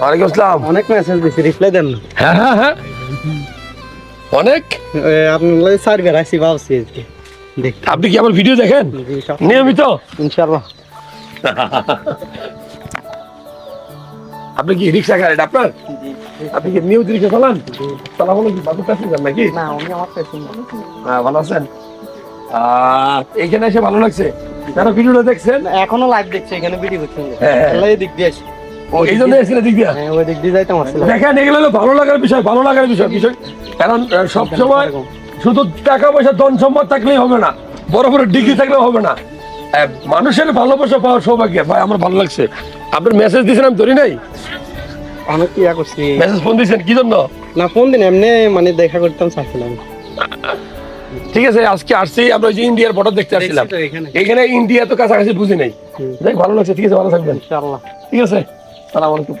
ওয়ালাইকুম আসসালাম। অনেক মেসেজ দিছি রিপ্লাই দেন না। হ্যাঁ হ্যাঁ হ্যাঁ। অনেক? আপনার লাগে ভাবছি আপনি কি আমার ভিডিও দেখেন? নিয়মিত? ইনশাআল্লাহ। আপনি কি রিক্সা গাড়ি আপনার? আপনি কি নিয়মিত রিক্সা চালান? চালা কি বাবু কাছে যান নাকি? না উনি আমার হ্যাঁ ভালো আছেন? এইখানে এসে ভালো লাগছে? যারা ভিডিওটা দেখছেন? এখনও লাইভ দেখছে এখানে ভিডিও করছেন হ্যাঁ, হ্যাঁ। দিয়ে এই জন্য এসেছিল দিক দিয়া? হ্যাঁ ওই দিক দিয়ে যাইতাম আসলে। দেখেন এগুলো হলো ভালো লাগার বিষয় ভালো লাগার বিষয় বিষয়। কারণ সবসময় শুধু টাকা পয়সা ধন সম্পদ থাকলেই হবে না। বড় বড় ডিগ্রি থাকলেও হবে না। মানুষের ভালোবাসা পাওয়ার সৌভাগ্য। ভাই আমার ভালো লাগছে। আপনার মেসেজ দিয়েছেন আমি ধরি নাই? করছি? মেসেজ ফোন দিয়েছেন কি জন্য? না ফোন দিন এমনি মানে দেখা করতাম চাচ্ছিলাম। ঠিক আছে আজকে আসছি আমরা ওই যে ইন্ডিয়ার বর্ডার দেখতে আসছিলাম। এখানে। ইন্ডিয়া তো কাছাকাছি বুঝি নাই। ভালো লাগছে ঠিক আছে ভালো থাকবেন। ঠিক আছে? সালাম আলাইকুম।